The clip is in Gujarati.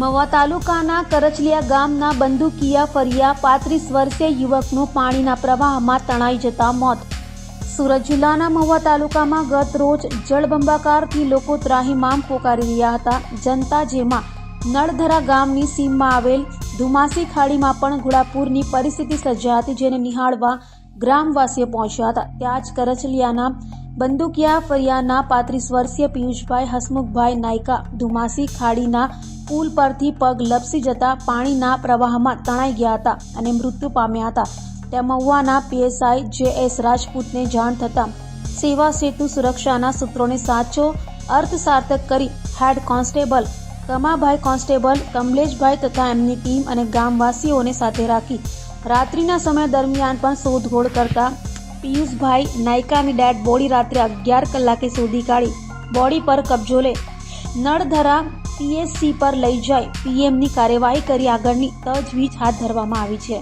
મવા તાલુકાના કરચલિયા ગામના બંદુકિયા ફરિયા પાંત્રીસ વર્ષીય યુવકનું પાણીના પ્રવાહમાં તણાઈ જતા મોત. સુરત જિલ્લાના મહુવા તાલુકામાં ગત રોજ જળબંબાકારથી લોકો ત્રાહીમામ પોકારી રહ્યા હતા. જનતા જેમાં નળધરા ગામની સીમમાં આવેલ ધુમાસી ખાડીમાં પણ ઘોડાપુરની પરિસ્થિતિ સર્જાઈ હતી, જેને નિહાળવા ગ્રામવાસીઓ પહોંચ્યા હતા. ત્યાં જ કરચલિયાના બંદુકિયા, ફરિયાના પાંત્રીસ વર્ષીય પિયુષભાઈ, હસમુખભાઈ નાયકા, ધુમાસી ખાડીના પુલ પરથી પગ લપસી જતા પાણીના પ્રવાહમાં તણાઈ ગયા હતા અને મૃત્યુ પામ્યા હતા. ત્યાં મહુવાના પીએસઆઈ જે એસ રાજપૂતને જાણ થતાં સેવા સેતુ સુરક્ષાના સૂત્રોને સાચો અર્થ સાર્થક કરી હેડ કોન્સ્ટેબલ, કમાભાઈ કોન્સ્ટેબલ, કમલેશભાઈ તથા એમની ટીમ અને ગામવાસીઓને સાથે રાખી રાત્રિના સમય દરમિયાન પણ શોધખોળ કરતા પિયુષભાઈ નાયકાની ડેડ બોડી રાત્રે અગિયાર કલાકે શોધી કાઢી. બોડી પર કબજો લે. નળધરા પીએસસી પર લઈ જઈ પીએમની કાર્યવાહી કરી આગળની તજવીજ હાથ ધરવામાં આવી છે.